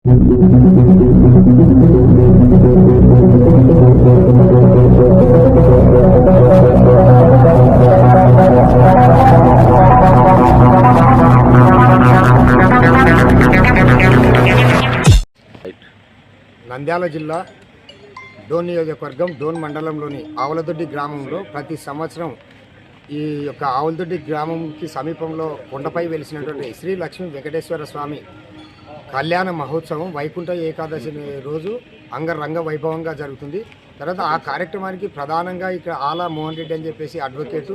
నంద్యాల జిల్లా డోన్ నియోజకవర్గం డోన్ మండలంలోని ఆవులదొడ్డి గ్రామంలో ప్రతి సంవత్సరం ఈ యొక్క ఆవులదొడ్డి గ్రామంకి సమీపంలో కొండపై వెలిసినటువంటి శ్రీ లక్ష్మీ వెంకటేశ్వర స్వామి కళ్యాణ మహోత్సవం వైకుంఠ ఏకాదశి రోజు అంగరంగ వైభవంగా జరుగుతుంది. తర్వాత ఆ కార్యక్రమానికి ప్రధానంగా ఇక్కడ ఆలా మోహన్ రెడ్డి అని చెప్పేసి అడ్వకేటు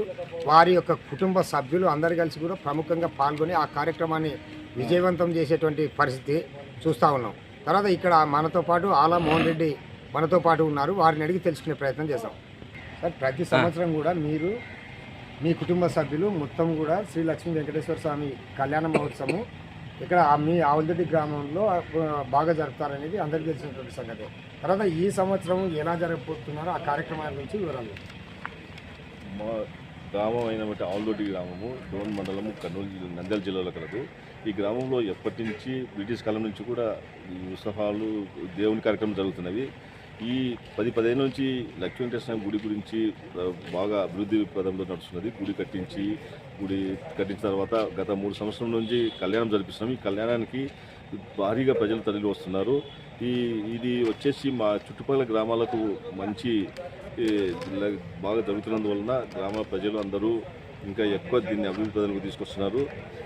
వారి యొక్క కుటుంబ సభ్యులు అందరు కలిసి కూడా ప్రముఖంగా పాల్గొని ఆ కార్యక్రమాన్ని విజయవంతం చేసేటువంటి పరిస్థితి చూస్తూ ఉన్నాం. తర్వాత ఇక్కడ మనతో పాటు ఆలా మోహన్ రెడ్డి మనతో పాటు ఉన్నారు. వారిని అడిగి తెలుసుకునే ప్రయత్నం చేస్తాం సార్ ప్రతి సంవత్సరం కూడా మీరు మీ కుటుంబ సభ్యులు మొత్తం కూడా శ్రీ లక్ష్మీ వెంకటేశ్వర స్వామి కళ్యాణ మహోత్సవం ఇక్కడ మీ ఆవులదొడ్డి గ్రామంలో బాగా జరుపుతారనేది అందరికీ తెలిసినటువంటి సంగతి. తర్వాత ఈ సంవత్సరం ఎలా జరగబోతున్నారో ఆ కార్యక్రమాల గురించి వివరాలు. మా గ్రామం అయినటువంటి ఆల్దొడ్డి గ్రామము డోన్ మండలము కర్నూలు జిల్లా నంద్యాల జిల్లాలో కలదు. ఈ గ్రామంలో ఎప్పటి నుంచి బ్రిటిష్ కాలం నుంచి కూడా ఈ ఉత్సవాలు దేవుని కార్యక్రమం జరుగుతున్నవి. ఈ పది పదిహేను నుంచి లక్ష్మీ వెంకటేశ్వర గుడి గురించి బాగా అభివృద్ధి పదంలో నడుస్తున్నది. గుడి కట్టించి గుడి కట్టించిన తర్వాత గత మూడు సంవత్సరం నుంచి కళ్యాణం జరిపిస్తున్నాం. ఈ కళ్యాణానికి భారీగా ప్రజలు తరలి వస్తున్నారు. ఈ ఇది వచ్చేసి మా చుట్టుపక్కల గ్రామాలకు మంచి బాగా జరుగుతున్నందువలన గ్రామ ప్రజలు అందరూ ఇంకా ఎక్కువ దీన్ని అభివృద్ధి పదంలోకి తీసుకొస్తున్నారు.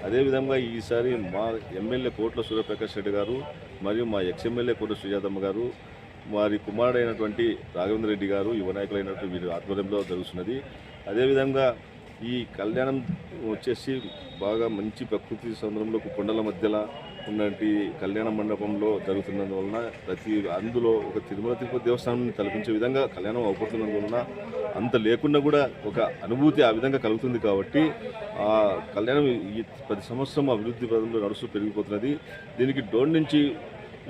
అదేవిధంగా ఈసారి మా ఎమ్మెల్యే కోట్ల సూర్యప్రకాష్ రెడ్డి గారు మరియు మా ఎక్స్ ఎమ్మెల్యే కోట్ల సుజాతమ్మ గారు వారి కుమారుడైనటువంటి రాఘవేంద్ర రెడ్డి గారు యువ నాయకులైనటువంటి వీరి ఆధ్వర్యంలో జరుగుతున్నది. అదేవిధంగా ఈ కళ్యాణం వచ్చేసి బాగా మంచి ప్రకృతి సౌందర్యంలో కొండల మధ్యలో ఉన్నటువంటి కళ్యాణ మండపంలో జరుగుతున్నందువలన ప్రతి అందులో ఒక తిరుమల తిరుపతి దేవస్థానం తలపించే విధంగా కళ్యాణం అవుతున్నందువలన అంత లేకుండా కూడా ఒక అనుభూతి ఆ విధంగా కలుగుతుంది కాబట్టి ఆ కళ్యాణం ఈ ప్రతి సంవత్సరం అభివృద్ధి పదంలో నడుస్తూ పెరిగిపోతున్నది. దీనికి డోన్ నుంచి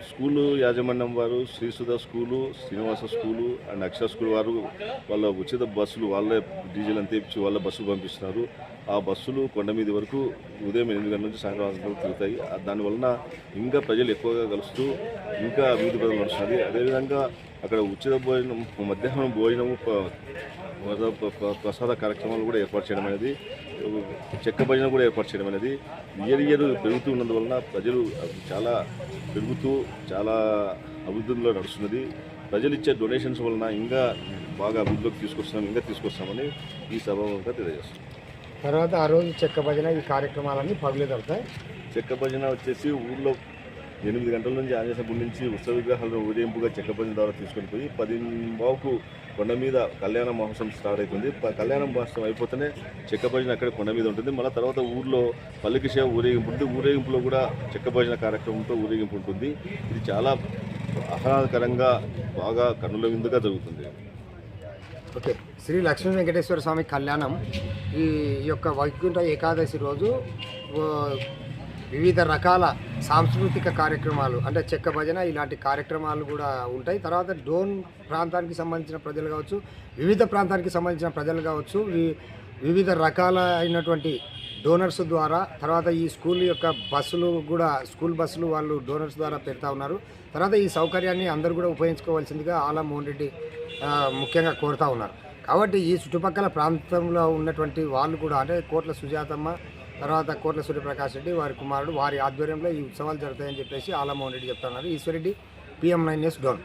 స్కూలు యాజమాన్యం వారు Srisudha school Srinivasa school and Akshara school వారు వాళ్ళ ఉచిత బస్సులు వాళ్ళే డీజిల్ అంతా ఇచ్చి వాళ్ళ బస్సులు పంపిస్తున్నారు. ఆ బస్సులు కొండ మీద వరకు ఉదయం ఎనిమిది గంటల నుంచి సాయంత్రం ఆరు గంటలకు తిరుగుతాయి. దానివలన ఇంకా ప్రజలు ఎక్కువగా కలుస్తూ ఇంకా అభివృద్ధి పదం నడుస్తుంది అదేవిధంగా అక్కడ ఉచిత భోజనం మధ్యాహ్నం భోజనము ప్రసాద కార్యక్రమాలు కూడా ఏర్పాటు చేయడం అనేది చెక్క భజన కూడా ఏర్పాటు చేయడం అనేది ఇయర్ ఇయర్ పెరుగుతూ ఉన్నందువలన ప్రజలు చాలా పెరుగుతూ చాలా అభివృద్ధిలో నడుస్తున్నది. ప్రజలు ఇచ్చే డొనేషన్స్ వలన ఇంకా బాగా అభివృద్ధిలోకి తీసుకొస్తున్నాం ఇంకా తీసుకొస్తామని ఈ సభగా తెలియజేస్తున్నాం. తర్వాత ఆ రోజు చెక్క భజన ఈ కార్యక్రమాలన్నీ పగులే చెక్క భజన వచ్చేసి ఊర్లో ఎనిమిది గంటల నుంచి ఆంజనేయ గుడి నుంచి ఉత్సవ విగ్రహాలను ఊరేంపుగా చెక్క భజన ద్వారా తీసుకొని పోయి పది బావుకు కొండ మీద కళ్యాణ మహోత్సవం స్టార్ట్ అవుతుంది. కళ్యాణ మహోత్సవం అయిపోతేనే చెక్క అక్కడ కొండ మీద ఉంటుంది. మళ్ళీ తర్వాత ఊర్లో పల్లకి సేవ ఊరేగింపు ఉంటుంది. ఊరేగింపులో కూడా చెక్క భజన కార్యక్రమంతో ఊరేగింపు ఉంటుంది. ఇది చాలా ఆహ్లాదకరంగా బాగా కన్నుల విందుగా జరుగుతుంది. ఓకే. శ్రీ లక్ష్మీ వెంకటేశ్వర స్వామి కళ్యాణం ఈ యొక్క వైకుంఠ ఏకాదశి రోజు వివిధ రకాల సాంస్కృతిక కార్యక్రమాలు అంటే చెక్క భజన ఇలాంటి కార్యక్రమాలు కూడా ఉంటాయి. తర్వాత డోన్ ప్రాంతానికి సంబంధించిన ప్రజలు కావచ్చు వివిధ ప్రాంతానికి సంబంధించిన ప్రజలు కావచ్చు వి- వివిధ రకాల అయినటువంటి డోనర్స్ ద్వారా తర్వాత ఈ స్కూల్ యొక్క బస్సులు కూడా స్కూల్ బస్సులు వాళ్ళు డోనర్స్ ద్వారా పెడతా ఉన్నారు. తర్వాత ఈ సౌకర్యాన్ని అందరూ కూడా ఉపయోగించుకోవాల్సిందిగా ఆలా మోహన్ రెడ్డి ముఖ్యంగా కోరుతా ఉన్నారు. కాబట్టి ఈ చుట్టుపక్కల ప్రాంతంలో ఉన్నటువంటి వాళ్ళు కూడా అంటే కోట్ల సుజాతమ్మ తర్వాత కోట్ల సూర్యప్రకాష్ రెడ్డి వారి కుమారుడు వారి ఆధ్వర్యంలో ఈ ఉత్సవాలు జరుగుతాయని చెప్పేసి ఆలమోహన్ రెడ్డి చెప్తున్నారు. Eshwar Reddy PM nine S Dhone.